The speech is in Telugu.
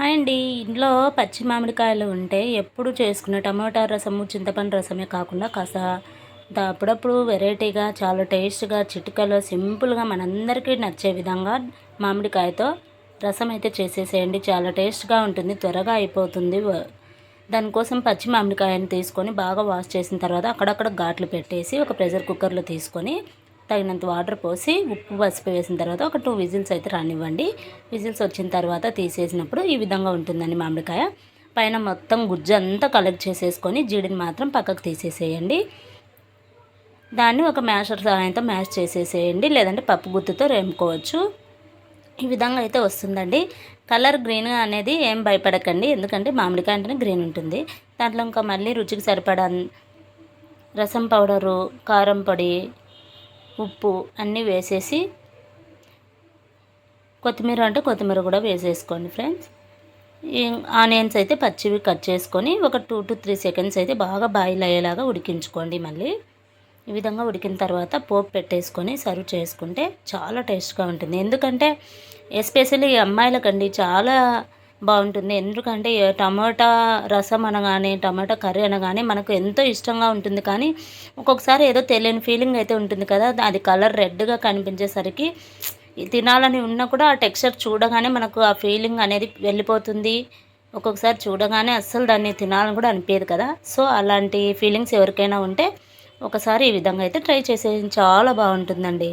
హాయ్ అండి. ఇంట్లో పచ్చి మామిడికాయలు ఉంటే ఎప్పుడు చేసుకునే టమాటా రసము చింతపండు రసమే కాకుండా కాస్త అప్పుడప్పుడు వెరైటీగా చాలా టేస్ట్గా చిటికలో సింపుల్గా మనందరికీ నచ్చే విధంగా మామిడికాయతో రసం అయితే చేసేసేయండి. చాలా టేస్ట్గా ఉంటుంది త్వరగా అయిపోతుంది. దానికోసం పచ్చి మామిడికాయని తీసుకొని బాగా వాష్ చేసిన తర్వాత అక్కడక్కడ ఘాట్లు పెట్టేసి ఒక ప్రెషర్ కుక్కర్లో తీసుకొని తగినంత వాటర్ పోసి ఉప్పు పసుపు వేసిన తర్వాత ఒక టూ విజిల్స్ అయితే రానివ్వండి. విజిల్స్ వచ్చిన తర్వాత తీసేసినప్పుడు ఈ విధంగా ఉంటుందండి మామిడికాయ. పైన మొత్తం గుజ్జు అంతా కలెక్ట్ చేసేసుకొని జీడిని మాత్రం పక్కకు తీసేసేయండి. దాన్ని ఒక మ్యాషర్ సహాయంతో మ్యాష్ చేసేసేయండి. లేదంటే పప్పు గుత్తుతో రేముకోవచ్చు ఈ విధంగా అయితే వస్తుందండి. కలర్ గ్రీన్ అనేది ఏం భయపడకండి. ఎందుకంటే మామిడికాయ అంటేనే గ్రీన్ ఉంటుంది. దాంట్లో ఇంకా మళ్ళీ రుచికి సరిపడా రసం పౌడరు కారం పొడి ఉప్పు అన్నీ వేసేసి కొత్తిమీర అంటే కొత్తిమీర కూడా వేసేసుకోండి ఫ్రెండ్స్. ఆనియన్స్ అయితే పచ్చివి కట్ చేసుకొని ఒక టూ టు త్రీ సెకండ్స్ అయితే బాగా బాయిల్ అయ్యేలాగా ఉడికించుకోండి మళ్ళీ. ఈ విధంగా ఉడికిన తర్వాత పోపు పెట్టేసుకొని సర్వ్ చేసుకుంటే చాలా టేస్ట్గా ఉంటుంది. ఎందుకంటే ఎస్పెషల్లీ అమ్మాయిలకండి చాలా బాగుంటుంది. ఎందుకంటే టమాటా రసం అనగానే టమాటా కర్రీ అనగానే మనకు ఎంతో ఇష్టంగా ఉంటుంది. కానీ ఒక్కొక్కసారి ఏదో తెలియని ఫీలింగ్ అయితే ఉంటుంది కదా. అది కలర్ రెడ్గా కనిపించేసరికి తినాలని ఉన్నా కూడా ఆ టెక్స్చర్ చూడగానే మనకు ఆ ఫీలింగ్ అనేది వెళ్ళిపోతుంది. ఒక్కొక్కసారి చూడగానే అస్సలు దాన్ని తినాలని కూడా అనిపించదు కదా. సో అలాంటి ఫీలింగ్స్ ఎవరికైనా ఉంటే ఒకసారి ఈ విధంగా అయితే ట్రై చేసేది చాలా బాగుంటుందండి.